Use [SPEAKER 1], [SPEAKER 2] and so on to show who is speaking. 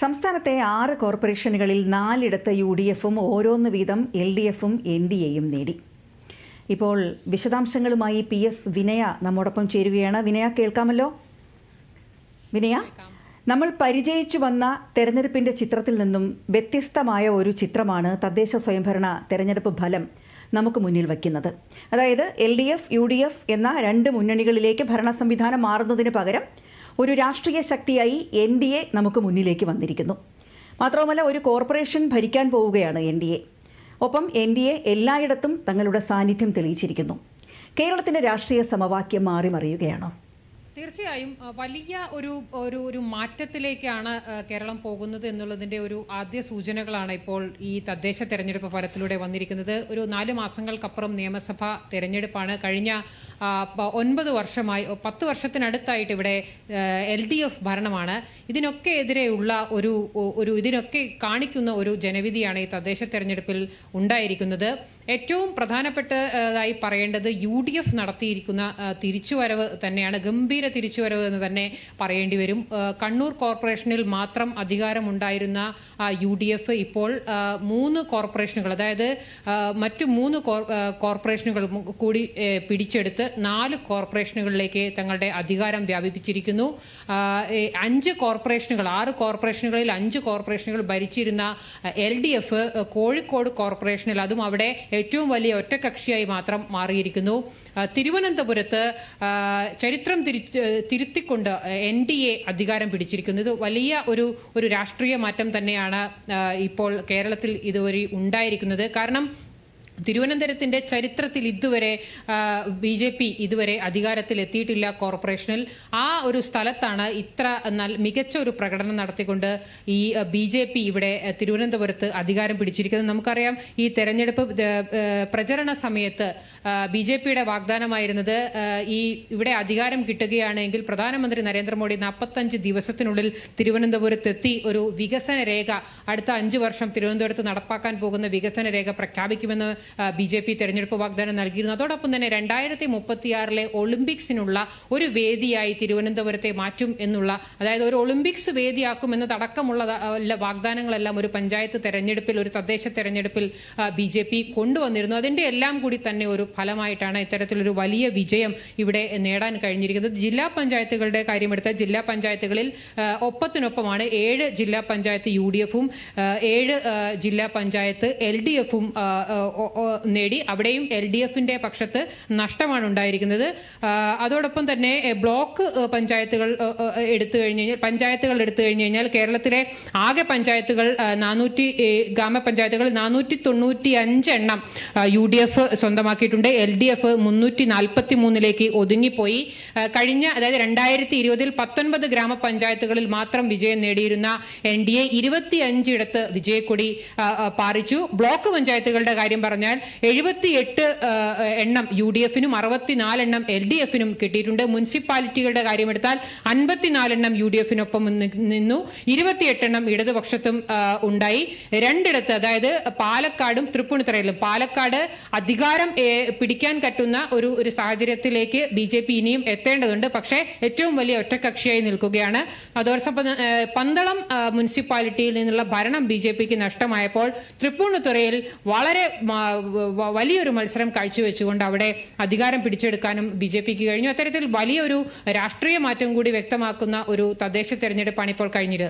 [SPEAKER 1] സംസ്ഥാനത്തെ ആറ് കോർപ്പറേഷനുകളിൽ നാലിടത്ത് U D എഫും ഓരോന്ന് വീതം എൽ ഡി എഫും എൻ ഡി എയും നേടി. ഇപ്പോൾ വിശദാംശങ്ങളുമായി പി എസ് വിനയ നമ്മോടൊപ്പം ചേരുകയാണ്. വിനയ കേൾക്കാമല്ലോ? വിനയ നമ്മൾ പരിചയിച്ചു വന്ന തെരഞ്ഞെടുപ്പിന്റെ ചിത്രത്തിൽ നിന്നും വ്യത്യസ്തമായ ഒരു ചിത്രമാണ് തദ്ദേശ സ്വയംഭരണ തെരഞ്ഞെടുപ്പ് ഫലം നമുക്ക് മുന്നിൽ വയ്ക്കുന്നത്. അതായത് L D F U D F എന്ന രണ്ട് മുന്നണികളിലേക്ക് ഭരണ സംവിധാനം മാറുന്നതിന് പകരം ഒരു രാഷ്ട്രീയ ശക്തിയായി എൻ ഡി എ നമുക്ക് മുന്നിലേക്ക് വന്നിരിക്കുന്നു. മാത്രവുമല്ല ഒരു കോർപ്പറേഷൻ ഭരിക്കാൻ പോവുകയാണ് എൻ ഡി എ. ഒപ്പം എൻ ഡി എ എല്ലായിടത്തും തങ്ങളുടെ സാന്നിധ്യം തെളിയിച്ചിരിക്കുന്നു. കേരളത്തിന്റെ രാഷ്ട്രീയ സമവാക്യം മാറി മറിയുകയാണോ
[SPEAKER 2] തീർച്ചയായും വലിയ ഒരു ഒരു ഒരു മാറ്റത്തിലേക്കാണ് കേരളം പോകുന്നത് എന്നുള്ളതിന്റെ ഒരു ആദ്യ സൂചനകളാണ് ഇപ്പോൾ ഈ തദ്ദേശ തെരഞ്ഞെടുപ്പ് ഫലത്തിലൂടെ വന്നിരിക്കുന്നത്. ഒരു നാല് മാസങ്ങൾക്കപ്പുറം നിയമസഭാ തെരഞ്ഞെടുപ്പാണ്. കഴിഞ്ഞ ഒൻപത് വർഷമായി പത്ത് വർഷത്തിനടുത്തായിട്ട് ഇവിടെ എൽ ഡി എഫ് ഭരണമാണ്. ഇതിനൊക്കെ എതിരെയുള്ള ഒരു ഒരു ഇതിനൊക്കെ കാണിക്കുന്ന ഒരു ജനവിധിയാണ് ഈ തദ്ദേശ തെരഞ്ഞെടുപ്പിൽ ഉണ്ടായിരിക്കുന്നത്. ഏറ്റവും പ്രധാനപ്പെട്ടതായി പറയേണ്ടത് യു ഡി എഫ് നടത്തിയിരിക്കുന്ന തിരിച്ചുവരവ് തന്നെയാണ് ഗംഭീര തിരിച്ചുവരവ് എന്ന് തന്നെ പറയേണ്ടി വരും. കണ്ണൂർ കോർപ്പറേഷനിൽ മാത്രം അധികാരമുണ്ടായിരുന്ന യു ഡി എഫ് ഇപ്പോൾ മൂന്ന് കോർപ്പറേഷനുകൾ അതായത് മറ്റു മൂന്ന് കോർപ്പറേഷനുകൾ കൂടി പിടിച്ചെടുത്ത് നാല് കോർപ്പറേഷനുകളിലേക്ക് തങ്ങളുടെ അധികാരം വ്യാപിപ്പിച്ചിരിക്കുന്നു. അഞ്ച് കോർപ്പറേഷനുകൾ ആറ് കോർപ്പറേഷനുകളിൽ അഞ്ച് കോർപ്പറേഷനുകൾ ഭരിച്ചിരുന്ന എൽ ഡി എഫ് കോഴിക്കോട് കോർപ്പറേഷനിൽ അതും അവിടെ ഏറ്റവും വലിയ ഒറ്റകക്ഷിയായി മാത്രം മാറിയിരിക്കുന്നു. തിരുവനന്തപുരത്ത് ചരിത്രം തിരിച്ച് തിരുത്തിക്കൊണ്ട് എൻ ഡി എ അധികാരം പിടിച്ചിരിക്കുന്നു. ഇത് വലിയ ഒരു ഒരു രാഷ്ട്രീയ മാറ്റം തന്നെയാണ് ഇപ്പോൾ കേരളത്തിൽ ഇതുവരെ ഉണ്ടായിരിക്കുന്നത്. കാരണം തിരുവനന്തപുരത്തിന്റെ ചരിത്രത്തിൽ ഇതുവരെ ബി ജെ പി ഇതുവരെ അധികാരത്തിൽ എത്തിയിട്ടില്ല കോർപ്പറേഷനിൽ. ആ ഒരു സ്ഥലത്താണ് ഇത്ര മികച്ച ഒരു പ്രകടനം നടത്തിക്കൊണ്ട് ഈ ബി ജെ പി ഇവിടെ തിരുവനന്തപുരത്ത് അധികാരം പിടിച്ചിരിക്കുന്നത്. നമുക്കറിയാം ഈ തെരഞ്ഞെടുപ്പ് പ്രചരണ സമയത്ത് ബി ജെ പിയുടെ വാഗ്ദാനമായിരുന്നത് ഈ ഇവിടെ അധികാരം കിട്ടുകയാണെങ്കിൽ പ്രധാനമന്ത്രി നരേന്ദ്രമോദി നാൽപ്പത്തഞ്ച് ദിവസത്തിനുള്ളിൽ തിരുവനന്തപുരത്തെത്തി ഒരു വികസന രേഖ അടുത്ത അഞ്ച് വർഷം തിരുവനന്തപുരത്ത് നടപ്പാക്കാൻ പോകുന്ന വികസന രേഖ പ്രഖ്യാപിക്കുമെന്ന് ബി ജെ പി തെരഞ്ഞെടുപ്പ് വാഗ്ദാനം നൽകിയിരുന്നു. അതോടൊപ്പം തന്നെ രണ്ടായിരത്തി മുപ്പത്തിയാറിലെ ഒളിമ്പിക്സിനുള്ള ഒരു വേദിയായി തിരുവനന്തപുരത്തെ മാറ്റും എന്നുള്ള അതായത് ഒരു ഒളിമ്പിക്സ് വേദിയാക്കും എന്നതടക്കമുള്ള വാഗ്ദാനങ്ങളെല്ലാം ഒരു പഞ്ചായത്ത് തെരഞ്ഞെടുപ്പിൽ ഒരു തദ്ദേശ തെരഞ്ഞെടുപ്പിൽ ബി ജെ പി കൊണ്ടുവന്നിരുന്നു. അതിന്റെ എല്ലാം കൂടി തന്നെ ഒരു ഫലമായിട്ടാണ് ഇത്തരത്തിലൊരു വലിയ വിജയം ഇവിടെ നേടാൻ കഴിഞ്ഞിരിക്കുന്നത്. ജില്ലാ പഞ്ചായത്തുകളുടെ കാര്യമെടുത്താൽ ജില്ലാ പഞ്ചായത്തുകളിൽ ഒപ്പത്തിനൊപ്പമാണ് ഏഴ് ജില്ലാ പഞ്ചായത്ത് യു ഡി എഫും ഏഴ് ജില്ലാ പഞ്ചായത്ത് എൽ ഡി എഫും നേടി അവിടെയും എൽ ഡി എഫിന്റെ പക്ഷത്ത് നഷ്ടമാണ് ഉണ്ടായിരിക്കുന്നത്. അതോടൊപ്പം തന്നെ ബ്ലോക്ക് പഞ്ചായത്തുകൾ എടുത്തു കഴിഞ്ഞ് കഴിഞ്ഞാൽ പഞ്ചായത്തുകൾ എടുത്തു കഴിഞ്ഞ് കഴിഞ്ഞാൽ കേരളത്തിലെ ആകെ പഞ്ചായത്തുകൾ നാനൂറ്റി ഗ്രാമപഞ്ചായത്തുകൾ നാനൂറ്റി തൊണ്ണൂറ്റി അഞ്ച് എണ്ണം യു ഡി എഫ് സ്വന്തമാക്കിയിട്ടുണ്ട്. എൽ ഡി എഫ് മുന്നൂറ്റി നാൽപ്പത്തി മൂന്നിലേക്ക് ഒതുങ്ങിപ്പോയി കഴിഞ്ഞ അതായത് രണ്ടായിരത്തി ഇരുപതിൽ പത്തൊൻപത് ഗ്രാമപഞ്ചായത്തുകളിൽ മാത്രം വിജയം നേടിയിരുന്ന എൻ ഡി എ ഇരുപത്തിയഞ്ചിടത്ത് വിജയക്കൊടി പാറിച്ചു. ബ്ലോക്ക് പഞ്ചായത്തുകളുടെ കാര്യം പറഞ്ഞാൽ എഴുപത്തിയെട്ട് എണ്ണം യു ഡി എഫിനും അറുപത്തിനാലെണ്ണം എൽ ഡി എഫിനും കിട്ടിയിട്ടുണ്ട്. മുനിസിപ്പാലിറ്റികളുടെ കാര്യമെടുത്താൽ അൻപത്തിനാലെണ്ണം യു ഡി എഫിനൊപ്പം നിന്നു ഇരുപത്തിയെട്ടെണ്ണം ഇടതുപക്ഷത്തും ഉണ്ടായി. രണ്ടിടത്ത് അതായത് പാലക്കാടും തൃപ്പൂണിത്തുറയിലും പാലക്കാട് അധികാരം പിടിക്കാൻ പറ്റുന്ന ഒരു ഒരു സാഹചര്യത്തിലേക്ക് ബി ജെ പി ഇനിയും എത്തേണ്ടതുണ്ട്. പക്ഷേ ഏറ്റവും വലിയ ഒറ്റക്കക്ഷിയായി നിൽക്കുകയാണ്. അതോടൊപ്പം പന്തളം മുനിസിപ്പാലിറ്റിയിൽ നിന്നുള്ള ഭരണം ബി ജെ പിക്ക് നഷ്ടമായപ്പോൾ തൃപ്പൂണിത്തുറയിൽ വളരെ വലിയൊരു മത്സരം കാഴ്ചവെച്ചുകൊണ്ട് അവിടെ അധികാരം പിടിച്ചെടുക്കാനും ബി ജെ പിക്ക് കഴിഞ്ഞു. അത്തരത്തിൽ വലിയൊരു രാഷ്ട്രീയ മാറ്റം കൂടി വ്യക്തമാക്കുന്ന ഒരു തദ്ദേശ തെരഞ്ഞെടുപ്പാണ് ഇപ്പോൾ കഴിഞ്ഞത്.